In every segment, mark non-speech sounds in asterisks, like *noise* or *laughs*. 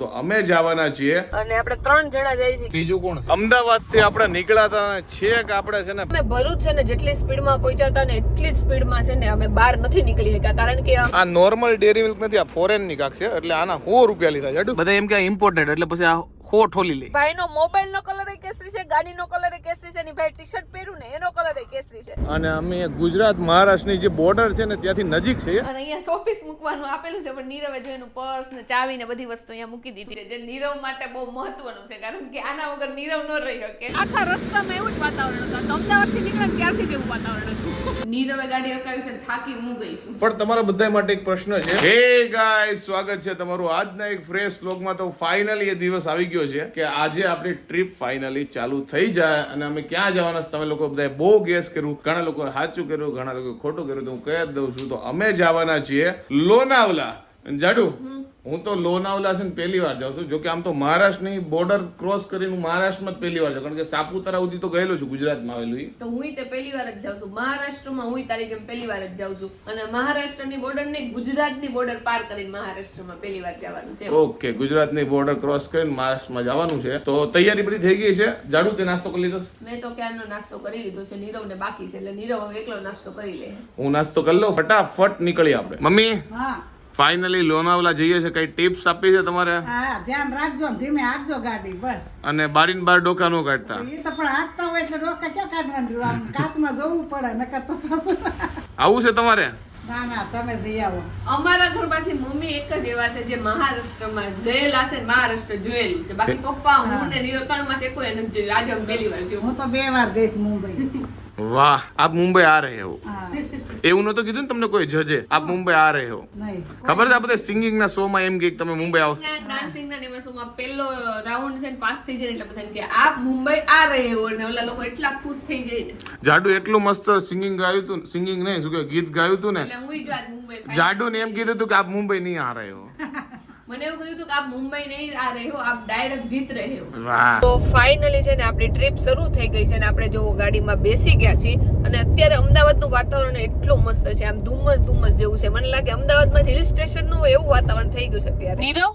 તો અમે જવાના છીએ. અને આપણે ત્રણ જણા જઈએ છીએ. ત્રીજું કોણ છે? અમદાવાદથી આપણે નીકળાતા હતા અને છેક આપણે છે ને અમે ભરૂચ છે ને જેટલી સ્પીડમાં પહોંચ્યા હતા ને એટલી જ સ્પીડમાં છે ને અમે બહાર નથી નીકળી શક્યા કારણ કે આ આ નોર્મલ ડેરી મિલ્ક નથી આ ફોરેનની કાક છે એટલે આના 100 રૂપિયા લીધા છે. બધા એમ કે ઇમ્પોર્ટેડ એટલે પછી આ હો ઠોલી લે ભાઈનો મોબાઈલ નો કલર કેસરી છે ગાડીનો કલર કેસરી છે ને ભાઈ ટી શર્ટ પહેર્યું ને એનો કલર કેસરી છે. અને અમે ગુજરાત મહારાષ્ટ્રની જે બોર્ડર છે ને ત્યાંથી નજીક છે. અને અહીંયા શોપીસ મૂકવાનું આપેલું છે પણ નીરવે જો એનું પર્સ ને ચાવી ને બધી વસ્તુ અહીંયા મૂકી દીધી છે જે નીરવ માટે બહુ મહત્વનું છે કારણ કે આના વગર નીરવ ન રહી શકે. આખા રસ્તામાં એવું જ વાતાવરણ હતું. અમદાવાદથી નીકળ્યા ને ત્યારથી જ એવું વાતાવરણ હતું. નીરવે ગાડી અકાવી છે થાકી હું ગઈ છું. પણ તમારા બધા માટે એક પ્રશ્ન છે. હે ગાઈસ સ્વાગત છે તમારું આજના એક ફ્રેશ વ્લોગમાં તો ફાઇનલી એ દિવસ આવી ગયો છે કે આજે આપણી ટ્રીપ ફાઇનલી ચાલુ થઈ જાય અને અમે ક્યાં જવાના તમે લોકો બધા બહુ ગેસ કર્યું. ઘણા લોકો સાચું કર્યું, ઘણા લોકો ખોટું કર્યું. તો હું કહી દઉં છું, તો અમે જવાના છીએ લોનાવલા. જાડુ હું તો લોનાવલા છે ને પહેલી વાર જાઉં છું. જોકે આમ તો મહારાષ્ટ્રની બોર્ડર ક્રોસ કરીને હું મહારાષ્ટ્રમાં જ પહેલી વાર જાઉં. કારણ કે સાપુતારા સુધી તો ગયેલો છું ગુજરાતમાં આવેલું તો હું તે પહેલી વાર જ જાઉં છું. મહારાષ્ટ્રમાં હું તારી જેમ પહેલી વાર જ જાઉં છું. અને મહારાષ્ટ્રની બોર્ડર ને ગુજરાતની બોર્ડર પાર કરીને મહારાષ્ટ્રમાં પહેલી વાર જવાનું છે ઓકે ગુજરાતની બોર્ડર ક્રોસ કરીને મહારાષ્ટ્રમાં જવાનું છે. તો તૈયારી બધી થઈ ગઈ છે? જાડુ તે નાસ્તો કરી લીધો? મેં તો ક્યારનો નાસ્તો કરી લીધો છે? નીરવ ને બાકી છે એટલે નીરવ એકલો નાસ્તો કરી લે. હું નાસ્તો કરી લઉં. ફટાફટ નીકળી આપણે. મમ્મી? હા. ફાઇનલી લોનાવલા જઈએ છે કઈ ટિપ્સ આપી છે તમારે? હા ધ્યાન રાખજો ધીમે હાંકજો ગાડી બસ. અને બારીન બાર ડોકા નો કાઢતા. એ તો પણ હાંકતા હોય એટલે ડોકા ક્યાં કાઢવાનું આમ કાચમાં જોવું પડે નકર તો પાછું. આવું છે તમારે? ના ના તમે જઈ આવો. અમારા ઘરમાંથી મમ્મી એક જ એવા છે જે મહારાષ્ટ્રમાં ગયેલા છે મહારાષ્ટ્ર જોયેલું છે. બાકી પપ્પા હું ને કોઈ નથી જોયું. આજે હું પહેલી વાર જોયું. હું તો બે વાર ગઈશ મુંબઈ. વાહ આપ મુંબઈ આ રહે હો. એવું નતું કીધું ને તમને કોઈ જજે આપ મુંબઈ આ રહે હો. ખબર છે આ બધા સિંગિંગ ના શો માં એમ કે તમે મુંબઈ આવો? ડાન્સિંગ ના દિવસોમાં પહેલો રાઉન્ડ છે ને પાસ થઈ જાય એટલે બધા કે આપ મુંબઈ આ રહે હો. ને ઓલા લોકો એટલા ખુશ થઈ જાય જાડુ એટલું મસ્ત સિંગિંગ ગાયું તું સિંગિંગ નહીં શું કે ગીત ગાયું તું ને? એટલે હું જ વાત મુંબઈ final. જાડુ ને એમ કીધું તું કે આપ મુંબઈ નહીં આ રહે હો. *laughs* મને એવું કહ્યું હતું કે આપ મુંબઈ નહીં આ રહ્યો આપ ડાયરેક્ટ જીત રહ્યો તો ફાઇનલી છે ને આપણી ટ્રીપ શરૂ થઈ ગઈ છે ને આપણે જો ગાડીમાં બેસી ગયા છીએ અને અત્યારે અમદાવાદનું વાતાવરણ એટલું મસ્ત છે આમ ધુમ્મસ ધુમ્મસ જેવું છે. મને લાગે અમદાવાદમાં હિલ સ્ટેશનનું એવું વાતાવરણ થઈ ગયું છે અત્યારે. નીરવ?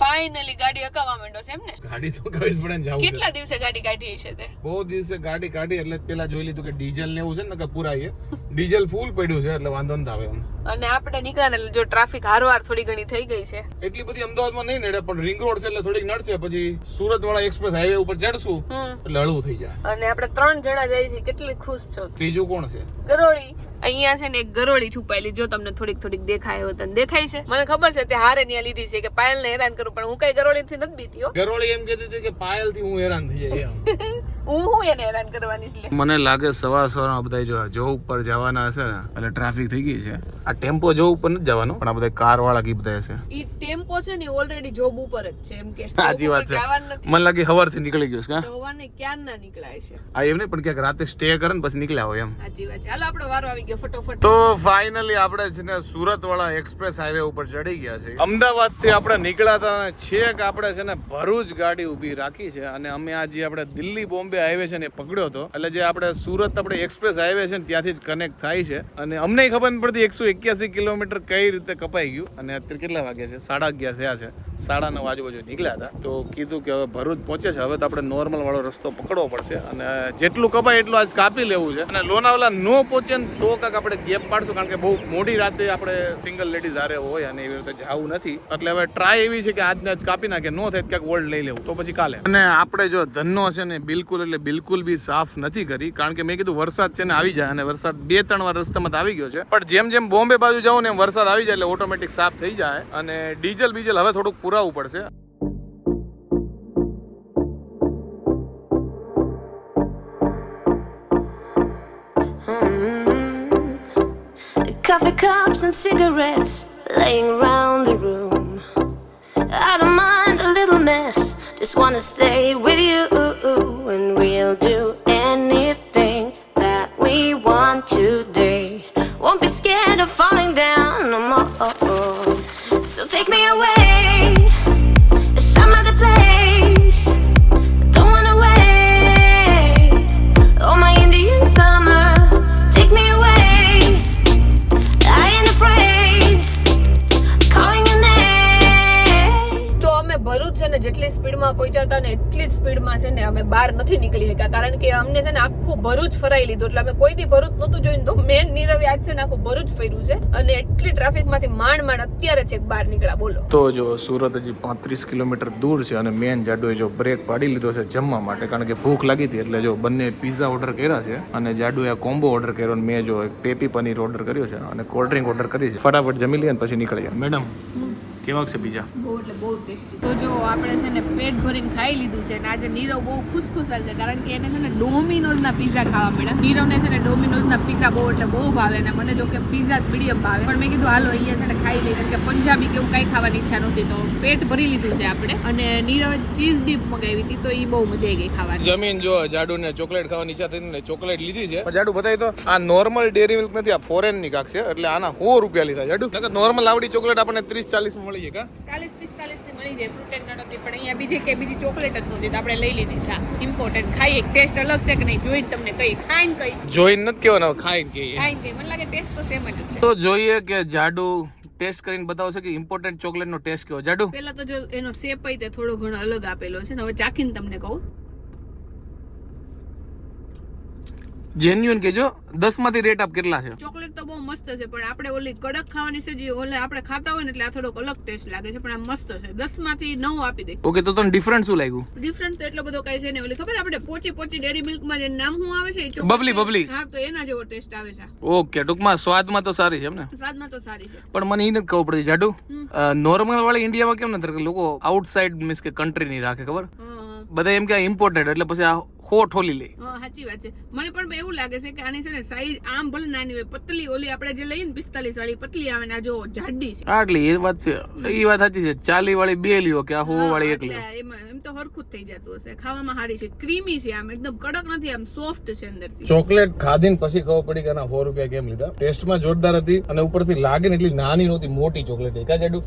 ફાઇનલી ગાડી અકાવા માંડો છે એમ ને? ગાડી તો કઈ પડે ને જાવું કેટલા દિવસે ગાડી કાઢી છે તે? બહુ દિવસે ગાડી કાઢી એટલે પેલા જોઈ લીધું કે ડીઝલ ને એવું છે ને કે પુરાઈએ. ડીઝલ ફૂલ પડ્યું છે એટલે વાંધો નથી આવે એમ. અને આપણે નીકળ્યા ને એટલે જો ટ્રાફિક હારવાર થોડી ઘણી થઈ ગઈ છે. એટલી બધી અમદાવાદમાં નહીં નડે પણ રિંગ રોડ છે એટલે થોડીક નડશે. પછી સુરત વાળા એક્સપ્રેસ હાઈવે ઉપર ચડશું એટલે હળવું થઈ જાય. અને આપણે ત્રણ જણા જઈએ છીએ કેટલી ખુશ છો? ત્રીજું કોણ છે? ગરોળી. અહીંયા છે ને એક ગરોળી છુપાયેલી જો તમને થોડીક થોડીક દેખાય હોય તને દેખાય છે. મને ખબર છે તે હારે ત્યાં લીધી છે કે પાયલ ને હેરાન કરું પણ હું કઈ ગરોળી થી નથી બીતી ગરોળી એમ કહેતી હતી કે પાયલથી હું હેરાન થઈ જાય *laughs* હું હું એને હેરાન કરવાની છે? મને લાગે સવાર સવારમાં બધા જો જો ઉપર જવાના હશે ને એટલે ટ્રાફિક થઈ ગઈ છે. આ ટેમ્પો જોબ ઉપર નથી જવાનો? પણ આ બધા કાર વાળા કી બધા હશે? ઈ ટેમ્પો છે ને ઓલરેડી જોબ ઉપર જ છે એમ કે. *laughs* સાચી વાત છે. મને લાગે સવારથી નીકળી ગયો છે કા? જોવાને ક્યાં ના નીકળાય છે. આ એમ ને પણ ક્યાંક રાતે સ્ટે કરે ને પછી નીકળ્યા હોય એમ. સાચી વાત ચાલો હાલો આપણો વારો આવી ગયો ફટોફટ. તો ફાઇનલી આપણે છે ને સુરત વાળા એક્સપ્રેસ હાઈવે ઉપર ચડી ગયા છે અમદાવાદથી આપણે નીકળ્યા હતા અને છેક આપણે છે ને ભરૂચ ગાડી ઊભી રાખી છે અને અમે આજે આપણે દિલ્હી બોમ્બે હાઈવે છે ને એ પકડ્યો હતો. એટલે જે આપણે સુરત આપણે એક્સપ્રેસ હાઈવે છે ને ત્યાંથી જ કનેક્ટ થાય છે. અને અમને ખબર પડતી એકસો એક્યાસી કિલોમીટર કઈ રીતે કપાઈ ગયું અને અત્યારે કેટલા વાગ્યા છે? સાડા અગિયાર થયા છે. સાડા નવ આજુબાજુ નીકળ્યા હતા. તો કીધું કે હવે ભરૂચ પહોંચે છે. હવે તો આપણે નોર્મલ વાળો રસ્તો પકડવો પડશે અને જેટલું કપાય એટલું આજ કાપી લેવું છે. અને લોનાવલા ન પહોંચે ને તો કાંક આપણે ગેપ પાડશું, કારણ કે બહુ મોડી રાતે આપણે સિંગલ લેડીઝ હારે હોય અને એવી રીતે જવું નથી. એટલે હવે ટ્રાય એવી છે કે આજને આજ કાપી નાખે. ન થાય ક્યાંક વર્લ્ડ લઈ લેવું. તો પછી કાલે. અને આપણે જો ધનનો છે ને બિલકુલ એટલે બિલકુલ બી સાફ નથી કરી. કારણ કે મેં કીધું વરસાદ છે ને આવી જાય અને વરસાદ બે ત્રણ વાર રસ્તામાં આવી ગયો છે. પણ જેમ જેમ બોમ્બે બાજુ જાઓ ને એમ વરસાદ આવી જાય એટલે ઓટોમેટિક સાફ થઈ જાય અને ડીઝલ બીજલ હવે થોડુંક પુરાવવું પડશે Coffee cups and cigarettes laying around the room. I don't mind a little mess, just wanna stay with you, and we'll do એટલી જ સ્પીડમાં છે ને અમે બહાર નથી નીકળી શક્યા. કારણ કે અમને છે ને આખું ભરૂચ ફરાઈ લીધું. એટલે અમે કોઈથી ભરૂચ નહોતું જોયું તો મેન નીરવે આજ છે ને આખું ભરૂચ ફર્યું છે. અને એટલી ટ્રાફિકમાંથી માંડ માંડ અત્યારે છેક બહાર નીકળ્યા. બોલો. તો જો સુરત હજી પાંત્રીસ કિલોમીટર દૂર છે અને મેન જાડુએ જો બ્રેક પાડી લીધો છે જમવા માટે કારણ કે ભૂખ લાગી હતી એટલે જો બંને પીઝા ઓર્ડર કર્યા છે અને જાડુએ આ કોમ્બો ઓર્ડર કર્યો અને મેં જો એક પેપી પનીર ઓર્ડર કર્યો છે અને કોલ્ડ ડ્રિંક ઓર્ડર કરી છે. ફટાફટ જમી લઈએ પછી નીકળી ગયા. મેડમ કેવાક છે બીજા? બહુ એટલે બહુ ટેસ્ટી. તો જો આપણે છે ને પેટ ભરીને ખાઈ લીધું છે અને આજે નીરવ બહુ ખુશખુશાલ છે કારણ કે એને છે ને ડોમિનોઝના પીઝા ખાવા મળ્યા. નીરવને છે ને ડોમિનોઝના પીઝા બહુ એટલે બહુ ભાવે અને મને જો કે પીઝા જ મીડિયમ ભાવે. પણ મેં કીધું હાલો અહીંયા છે ને ખાઈ લઈએ. કે પંજાબી કેવું કઈ કાંઈ ખાવાની ઈચ્છા નહોતી તો પેટ ભરી લીધું છે આપણે. અને નીરવે ચીઝ ડીપ મગાવી હતી તો એ બહુ મજા આવી ગઈ ખાવાની. જમીન જો જાડુ ને ચોકલેટ ખાવાની ઈચ્છા થઈ ને ચોકલેટ લીધી છે. પણ જાડુ બતાવી તો આ નોર્મલ ડેરી મિલ્ક નથી આ ફોરેનની કાક છે એટલે આના સો રૂપિયા લીધા જાડુ? નોર્મલ આવડી ચોકલેટ આપણને ત્રીસ ચાલીસમાં મળી જાય કા ચાલીસ પિસ્તાલીસની મળી જાય ફ્રૂટ એન્ડ નટ પણ અહીંયા બીજી કે બીજી ચોકલેટ જ નહોતી તો આપણે લઈ લીધી છે ઇમ્પોર્ટન્ટ ખાઈએ ટેસ્ટ અલગ છે કે નહીં? જોઈ તમને કઈ ખાઈને કઈ. જોઈને નથી કેવાના ખાઈ કે ખાઈને કઈ મને લાગે ટેસ્ટ તો સેમ જ હશે. તો જોઈએ કે જાડુ ટેસ્ટ કરીને બતાવશે કે ઇમ્પોર્ટન્ટ ચોકલેટ નો ટેસ્ટ કેવો? જાડુ? પહેલા તો જો એનો શેપ હોય તે થોડો ઘણો અલગ આપેલો છે ને હવે ચાખીને તમને કહું. જેન્યુઅન કેજો દસમાંથી રેટ આપ કેટલા છે? ચોકલેટ તો બહુ મસ્ત છે પણ આપણે ઓલી કડક ખાવાની છે જે ઓલે આપણે ખાતા હોય ને એટલે આ થોડોક અલગ ટેસ્ટ લાગે છે પણ આ મસ્ત છે. દસમાંથી નવ આપી દે. ઓકે તો તને ડિફરન્ટ શું લાગ્યું? ડિફરન્ટ તો એટલો બધો કઈ છે ને ઓલી ખબર આપણે પોચી પોચી ડેરી મિલ્કમાં જે નામ હું આવે છે બબલી, બબલી. હા તો એના જેવો ટેસ્ટ આવે છે. ઓકે ટૂંકમાં સ્વાદમાં તો સારી છે એમ ને? સ્વાદમાં તો સારી છે. પણ મને એ નથી ખબર પડતી જાડુ નોર્મલ વાળી ઇન્ડિયામાં કેમ નથી? લોકો આઉટસાઇડ મીન્સ કે કન્ટ્રી ની રાખે ખબર? બધા એમ કે ઇમ્પોર્ટેડ એટલે પછી આ હો ઠોલી લે. હા સાચી વાત છે. મને પણ એવું લાગે છે કે આની છે ને સાઈઝ આમ ભલે નાની હોય પતલી ઓલી આપણે જે લઈએ ને પિસ્તાલીસ વાળી પતલી આવે ને આ જો જાડી છે. આટલી એ વાત છે. એ વાત સાચી છે. ચાલી વાળી બે લ્યો કે આ હો વાળી એક લ્યો એમ તો હરખું થઈ જતું હશે. ખાવામાં સારી છે. ક્રીમી છે આમ એકદમ કડક નથી આમ સોફ્ટ છે અંદરથી. ચોકલેટ ખાધીને પછી ખબર પડી કે આના સો રૂપિયા કેમ લીધા. ટેસ્ટમાં જોરદાર હતી અને ઉપરથી લાગે ને એટલી નાની નહોતી મોટી ચોકલેટ એકા જાડું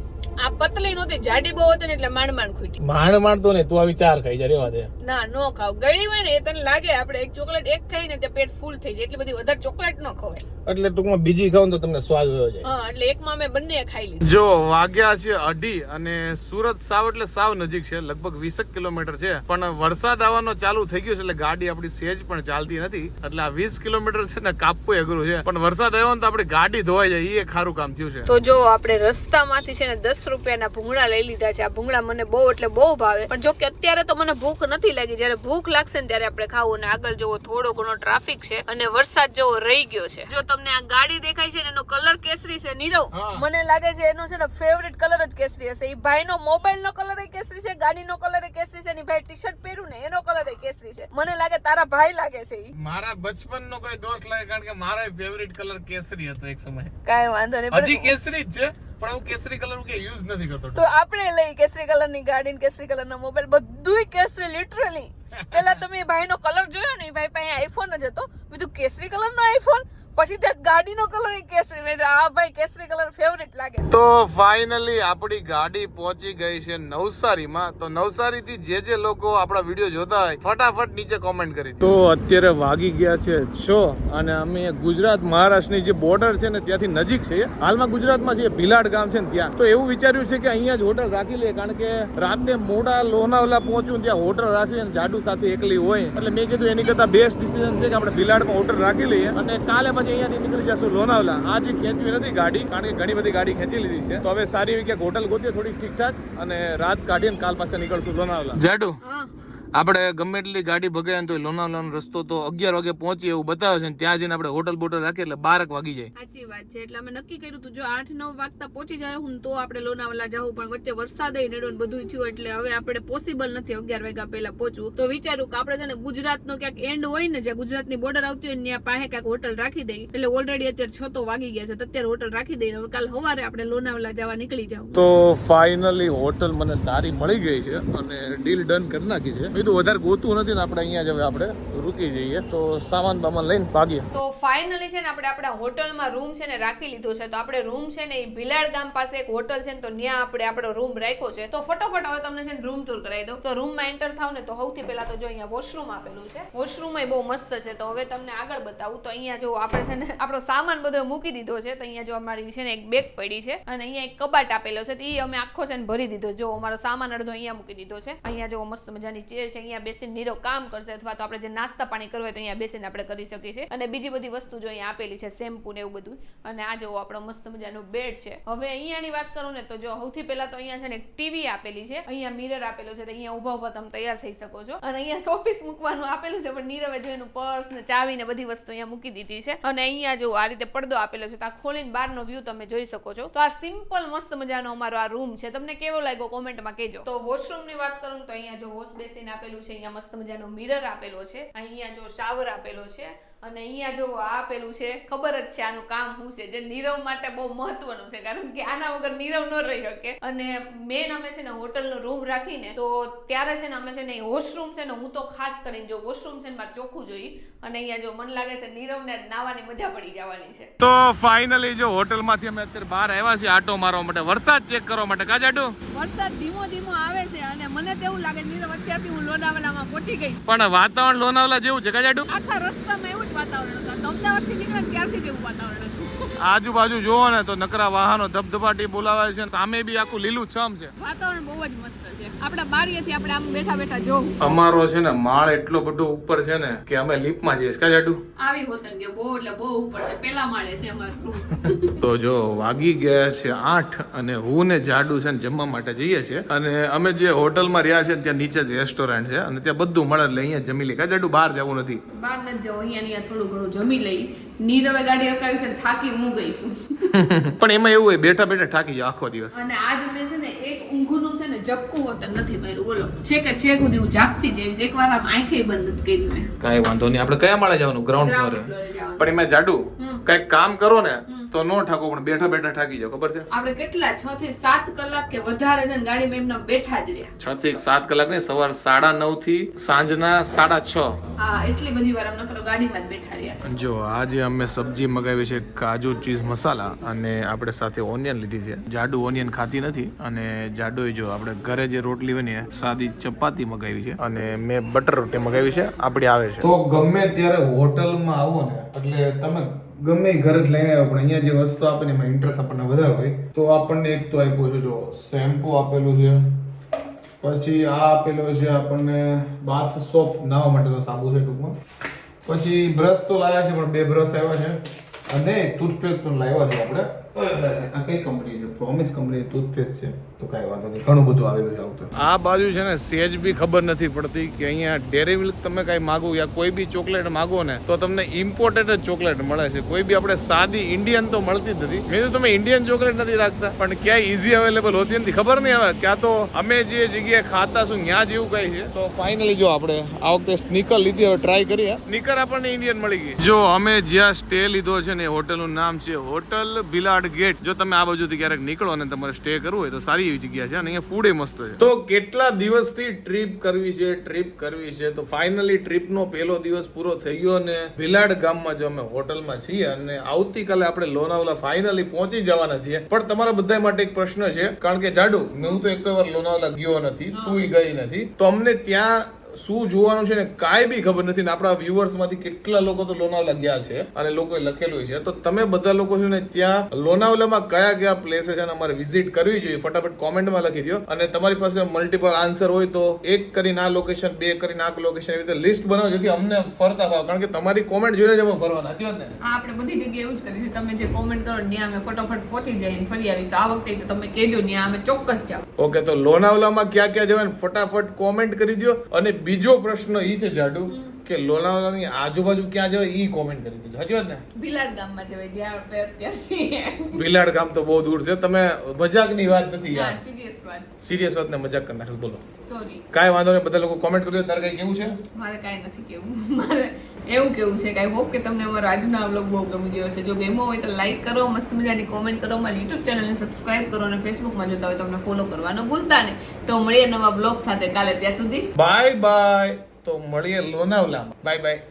આ પતલી નહોતી જાડી બહુ હતી ને એટલે માંડ માંડ ખૂટી. માંડ માંડતો ને તું આવી ચાર ખાઈ જા રેવા દે. ના નો ખાવ. ગળી હોય ને એ તને લાગે આપણે એક ચોકલેટ એક ખાઈ ને તે પેટ ફૂલ થઈ જાય. એટલી બધી વધારે ચોકલેટ ન ખવાય. એટલે ટૂંકમાં બીજી ખાવ તો તમને સ્વાદ હોય જાય. હા એટલે એકમાં મેં બંને ખાઈ લીધી. જો વાગ્યા છે અઢી અને સુરત સાવ એટલે સાવ નજીક છે લગભગ વીસક કિલોમીટર છે. પણ વરસાદ આવવાનો ચાલુ થઈ ગયો છે એટલે ગાડી આપણી સેજ પણ ચાલતી નથી. એટલે આ વીસ કિલોમીટર છે ને કાપવું અઘરું છે. પણ વરસાદ આવ્યો ને તો આપણી ગાડી ધોવાઈ જાય એ ખારું કામ થયું છે. તો જો આપણે રસ્તામાંથી છે ને દસ રૂપિયાના ભૂંગળા લઈ લીધા છે. આ ભૂંગળા મને બહુ એટલે બહુ ભાવે. પણ જો કે અત્યારે તો મને ભૂખ નથી લાગી. જ્યારે ભૂખ લાગશે ને ત્યારે આપણે ખાવું અને આગળ જોવો થોડો ઘણો ટ્રાફિક છે અને વરસાદ જેવો રહી ગયો છે. જો તમને આ ગાડી દેખાય છે એનો કલર કેસરી છે નીરવ. મને લાગે છે એનો છે ને ફેવરેટ કલર જ કેસરી હશે. એ ભાઈનો મોબાઈલ નો કલર એ કેસરી છે ગાડીનો કલર એ કેસરી છે ની ભાઈ ટી શર્ટ પહેર્યું ને એનો કલર એ કેસરી છે. મને લાગે તારા ભાઈ લાગે છે ઈ. મારા બચપન નો કોઈ દોસ્ત લાગે કારણ કે મારો ફેવરેટ કલર કેસરી હતો એક સમય. કાંઈ વાંધો નહીં હજી કેસરી જ છે. પણ હું કેસરી કલર કે યુઝ નથી કરતો તો આપણે લઈ કેસરી કલરની ગાડી ને કેસરી કલર નો મોબાઈલ બધુંય કેસરી લિટરલી *laughs* પેલા તમે ભાઈ નો કલર જોયો ને ભાઈ પાસે આઈફોન જ હતો. કીધું કેસરી કલર નો આઈફોન પછી ત્યાં ગાડીનો કલર કેસરી. મેં આ ભાઈ કેસરી કલર ફેવરિટ લાગે. તો ફાઇનલી આપણી ગાડી પહોંચી ગઈ છે નવસારીમાં. તો નવસારીથી જે જે લોકો આપણા વીડિયો જોતા હોય ફટાફટ નીચે કોમેન્ટ કરી તો અત્યારે વાગી ગયા છે છ અને અમે ગુજરાત મહારાષ્ટ્રની જે બોર્ડર છે ને ત્યાંથી નજીક છે હાલમાં ગુજરાતમાં છે ભીલાડ ગામ છે ને ત્યાં. તો એવું વિચાર્યું છે કે અહીંયા જ હોટલ રાખી લે કારણ કે રાતે મોડા લોનાવલા પહોંચ્યું ત્યાં હોટલ રાખી અને જાડુ સાથે એકલી હોય. એટલે મેં કીધું એની કરતા બેસ્ટ ડિસિઝન છે કે આપણે ભીલાડમાં હોટલ રાખી લઈએ અને કાલે પછી અહીંયાથી નીકળી જશું લોનાવલા. આજે ખેંચવી નથી ગાડી કારણ કે ઘણી બધી ગાડી ખેંચી લીધી છે. તો હવે સારી એવી ક્યાંક હોટલ ગોતીએ થોડીક ઠીકઠાક અને રાત કાઢીને કાલ પાછા નીકળશું લોનાવલા. જાડુ? હા. આપણે ગમે એટલી ગાડી ભગાય ને તો લોનાવલાનો રસ્તો તો અગિયાર વાગે પહોંચીએ એવું બતાવે છે ને ત્યાં જઈને આપણે હોટલ બોટલ રાખીએ એટલે બારક વાગી જાય. સાચી વાત છે. એટલે અમે નક્કી કર્યું હતું જો આઠ નવ વાગતા પહોંચી જાય હું તો આપણે લોનાવાલા જવું પણ વચ્ચે વરસાદ નડો ને બધું થયું એટલે હવે આપણે પોસિબલ નથી અગિયાર વાગ્યા પહેલા પહોંચવું. તો વિચાર્યું કે આપણે છે ને ગુજરાતનો ક્યાંક એન્ડ હોય ને જ્યાં ગુજરાતની બોર્ડર આવતી હોય ત્યાં પાસે ક્યાંક હોટલ રાખી દઈ. એટલે ઓલરેડી અત્યારે છ તો વાગી ગયા છે તો અત્યારે હોટલ રાખી દઈ હવે કાલ સવારે આપણે લોનાવાલા જવા નીકળી જાવ તો ફાઇનલી હોટલ મને સારી મળી ગઈ છે અને ડીલ ડન કરી નાખી છે. કીધું વધારે ગોતું નથી ને આપણે અહીંયા જ આપણે. રૂકી જઈએ તો સામાન બામાન લઈને ભાગીએ. તો ફાઇનલી છે ને આપણે આપણા હોટલમાં રૂમ છે ને રાખી લીધો છે. તો આપણે રૂમ છે ને એ ભિલાડ ગામ પાસે એક હોટલ છે ને તો ત્યાં આપણે આપણો રૂમ રાખ્યો છે. તો ફટાફટ હવે તમને છે ને રૂમ ટૂર કરાવી દઉં. તો રૂમમાં એન્ટર થાવ ને તો સૌથી પહેલા તો જો અહીંયા વોશરૂમ આપેલું છે. વોશરૂમ બહુ મસ્ત છે. તો હવે તમને આગળ બતાવું. તો અહીંયા જો આપણે છે ને આપણો સામાન બધો મૂકી દીધો છે. તો અહીંયા જો અમારી છે ને એક બેગ પડી છે અને અહીંયા એક કબાટ આપેલો છે. તો એ અમે આખો છે ને ભરી દીધો. જો અમારો સામાન અડધો અહીંયા મૂકી દીધો છે. અહીંયા જો મસ્ત મજાની ચેર છે. અહીંયા બેસીને નીરો કામ કરશે અથવા તો આપણે જે નાસ્તા પાણી કરવું હોય તો અહીંયા બેસીને આપણે કરી શકીએ છીએ. અને બીજી બધી વસ્તુ જો અહીંયા આપેલી છે, શેમ્પુ ને એવું બધું. અને આ જેવો આપણો મસ્ત મજાનો બેડ છે. હવે અહીંયાની વાત કરું ને તો જો, સૌથી પહેલા તો અહીંયા છે ને ટીવી આપેલી છે. અહીંયા મિરર આપેલો છે, તો અહીંયા ઊભા ઊભા તમે તૈયાર થઈ શકો છો. અને અહીંયા શોપીસ મૂકવાનું આપેલું છે, પણ નીરવે જો એનું પર્સ ને ચાવી ને બધી વસ્તુ અહીંયા મૂકી દીધી છે. અને અહીંયા જો આ રીતે પડદો આપેલો છે, તો આ ખોલીને બહારનો વ્યૂ તમે જોઈ શકો છો. તો આ સિમ્પલ મસ્ત મજાનો અમારો આ રૂમ છે. તમને કેવો લાગ્યો કોમેન્ટમાં કહેજો. તો વોશરૂમની વાત કરું તો અહીંયા જો વોશ બેસીને આપેલું છે, અહીંયા મસ્ત મજાનો મિરર આપેલો છે. અહીંયા જો શાવર આપેલો છે અને અહીંયા જો આ આપેલું છે ખબર જ છે આનું કામ શું છે જે નીરવ માટે બહુ મહત્વનું છે કારણ કે આના વગર નીરવ ન રહી શકે. અને મેન અમે છે ને હોટલનો રૂમ રાખીને તો ત્યારે છે ને અમે છે ને વોશરૂમ છે ને હું તો ખાસ કરીને જો વોશરૂમ છે ને મારે ચોખ્ખું જોઈ અને અહીંયા જો મને લાગે છે નીરવને નાવાની મજા પડી જવાની છે. તો ફાઇનલી જો હોટલમાંથી અમે અત્યારે બહાર આવ્યા છીએ આટો મારવા માટે. વરસાદ ચેક કરવા માટે કાજાડુ વરસાદ ધીમો ધીમો આવે છે અને મને તેવું લાગે નીરવ અત્યારથી હું લોનાવાલામાં પહોંચી ગઈ પણ વાતાવરણ લોનાવલા જેવું છે કાજાડુ આખા રસ્તામાં એવું જ વાતાવરણ હતું. અમદાવાદથી નીકળે ત્યારથી જ એવું વાતાવરણ આજુબાજુ જુઓ ને તો નકરા વાહનો ધબધબાટી બોલાવાય છે સામે બી આખું લીલું છમ છે. વાતાવરણ બહુ જ મસ્ત છે. આપણા બારીએથી આપણે આમ બેઠા બેઠા જોવું. અમારો છે ને માળ એટલો બધો ઉપર છે ને કે અમે લિફ્ટમાં જઈએ કા જાડુ? આવી હોતન કે બહુ એટલે બહુ ઉપર છે. પેલા માળે છે અમારું *laughs* તો જો વાગી ગયા છે આઠ અને હું ને જાડુ છે ને જમવા માટે જઈએ છીએ અને અમે જે હોટલમાં રહ્યા છે ત્યાં નીચે જ રેસ્ટોરન્ટ છે. અને ત્યાં બધું મળે એટલે અહીંયા જમી લે. કા જાડુ બહાર જવું નથી? બહાર નથી જવું. અહીંયા થોડું ઘણું જમી લઈ નીરવે ગાડી અકાવી છે થાકી હું ગઈ છું. *laughs* પણ એમાં એવું હોય બેઠા બેઠા થાકી જાવ આખો દિવસ. અને આજ મેં છે ને એક ઊંઘનું છે ને ઝપકું હોતન નથી માર્યું. બોલો છે કે છે સુધી હું જાગતી જઈશ એકવાર આમ આંખે બંધ કરી મેં. કાંઈ વાંધો નહીં. આપણે કયા માળે જવાનું? ગ્રાઉન્ડ ફ્લોરે પણ એમાં જાડુ કઈ કામ કરો ને તો નો ઠાકો પણ બેઠા બેઠા ઠાકી જાવ ખબર છે? આપણે કેટલા છ થી સાત કલાક કે વધારે છે ને ગાડીમાં એમના બેઠા જ રહ્યા. છ થી સાત કલાક ને સવાર સાડા નવથી સાંજના સાડા છ. હા એટલી બધી વાર અમને નકરો ગાડીમાં જ બેઠા રહ્યા છે. જો આજે અમે સબ્જી મગાવી છે કાજુ ચીઝ મસાલા અને આપણે સાથે ઓનિયન લીધી છે. જાડુ ઓનિયન ખાતી નથી અને જાડુએ જો આપણે ઘરે જે રોટલી હોય ને સાદી ચપાતી મગાવી છે અને મેં બટર રોટી મગાવી છે આપણી આવે છે. તો ગમે ત્યારે હોટલમાં આવો ને એટલે તમે ગમે ઘર જ લઈને આવ્યો, પણ અહીંયા જે વસ્તુ આપે ને એમાં ઇન્ટરેસ્ટ આપણને વધારે હોય, તો આપણને એક તો આપ્યો છે, જો શેમ્પુ આપેલું છે. પછી આ આપેલો છે આપણને બાથ સોપ નાવા માટેનો સાબુ છે ટૂંકમાં. પછી બ્રશ તો લાવ્યા છે, પણ બે બ્રશ આવ્યા છે. અને ટૂથપેસ્ટ પણ લાવ્યા છે આપણે. આ વાંધો નહીં. ઘણું બધું આવેલું આ બાજુ છે ને, સેજ બી ખબર નથી પડતી કે અહીંયા ડેરી મિલ્ક તમે કાંઈ માગો યા કોઈ બી ચોકલેટ માગો ને, તો તમને ઇમ્પોર્ટેડ જ ચોકલેટ મળે છે. કોઈ બી આપણે સાદી ઇન્ડિયન તો મળતી જ નથી. મેં તમે ઇન્ડિયન ચોકલેટ નથી રાખતા. પણ ક્યાંય ઇઝી અવેલેબલ હોતી નથી. ખબર નહીં હવે, ક્યાં તો અમે જે જગ્યાએ ખાતા શું ત્યાં જેવું કઈ છે. તો ફાઇનલી જો આપણે આ વખતે સ્નીકર લીધી, હવે ટ્રાય કરીએ. સ્નીકર આપણને ઇન્ડિયન મળી ગઈ. જો અમે જ્યાં સ્ટે લીધો છે ને હોટલનું નામ છે હોટલ બિલાડ ગેટ જો તમે આ બાજુથી ક્યારેક નીકળો અને તમારે સ્ટે કરવું હોય તો સારી એવી જગ્યા છે અને અહીંયા ફૂડ મસ્ત છે. તો કેટલા દિવસથી ટ્રીપ કરવી છે ટ્રીપ કરવી છે? તો ફાઇનલી ટ્રીપનો પહેલો દિવસ પૂરો થઈ ગયો અને ભિલાડ ગામમાં જો અમે હોટલમાં છીએ અને આવતીકાલે આપણે લોનાવલા ફાઇનલી પહોંચી જવાના છીએ. પણ તમારા બધા માટે એક પ્રશ્ન છે, કારણ કે જાડુ હું તો એક વાર લોનાવલા ગયો નથી તું ગઈ નથી. તો અમને ત્યાં શું જોવાનું છે ને કાંઈ બી ખબર નથી ને આપણા વ્યુઅર્સમાંથી કેટલા લોકો તો લોનાવલા ગયા છે અને લોકોએ લખેલું છે. તો તમે બધા લોકો છે ને ત્યાં લોનાવલામાં કયા કયા પ્લેસ છે અને અમારે વિઝિટ કરવી જોઈએ? ફટાફટ કોમેન્ટમાં લખી દો અને તમારી પાસે મલ્ટિપલ આન્સર હોય તો એક કરીને આ લોકેશન બે કરીને આ લોકેશન એવી રીતે લિસ્ટ બનાવો જેથી અમને ફરતા ભાવ કારણ કે તમારી કોમેન્ટ જોઈને જ અમે ફરવાના. સાચી ને? હા આપણે બધી જગ્યાએ એવું જ કરીશું તમે જે કોમેન્ટ કરો ત્યાં અમે ફટાફટ પહોંચી જઈએ ફરી આવી તો આ વખતે તો તમે કહેજો ત્યાં અમે ચોક્કસ જાઓ. ઓકે તો લોનાવલામાં ક્યાં ક્યાં જવાનું ફટાફટ કોમેન્ટ કરી દો અને બીજો પ્રશ્ન ઈ છે જાડુ કે લોનાવાલાની આજુબાજુ ક્યાં જવાય ઈ કોમેન્ટ કરી દેજો. સાચી વાત ને? ભીલાડ ગામમાં જવાય જ્યાં આપણે અત્યારે છીએ. ભીલાડ ગામ તો બહુ દૂર છે. તમે મજાકની વાત નથી યાર. સિરિયસ વાત સિરિયસ વાત ને મજાક કરી નાખસ બોલો. સોરી કાંઈ વાંધો નહીં બધા લોકો કોમેન્ટ કરી દો તારે કઈ કેવું છે? મારે કાંઈ નથી કેવું. *laughs* મારે એવું કેવું છે કે આઈ હોપ કે તમને અમારો આજનો આ વ્લોગ બહુ ગમી ગયો હશે. જો ગમ્યો હોય તો લાઈક કરો મસ્ત મજાની કોમેન્ટ કરો. મારી યુટ્યુબ ચેનલને સબસ્ક્રાઇબ કરો અને ફેસબુકમાં જોતા હોય તો અમને ફોલો કરવાનું ભૂલતા નહીં. તો મળીએ નવા બ્લોગ સાથે કાલે ત્યાં સુધી. બાય બાય તો મળીએ લોનાવલામાં. Bye bye.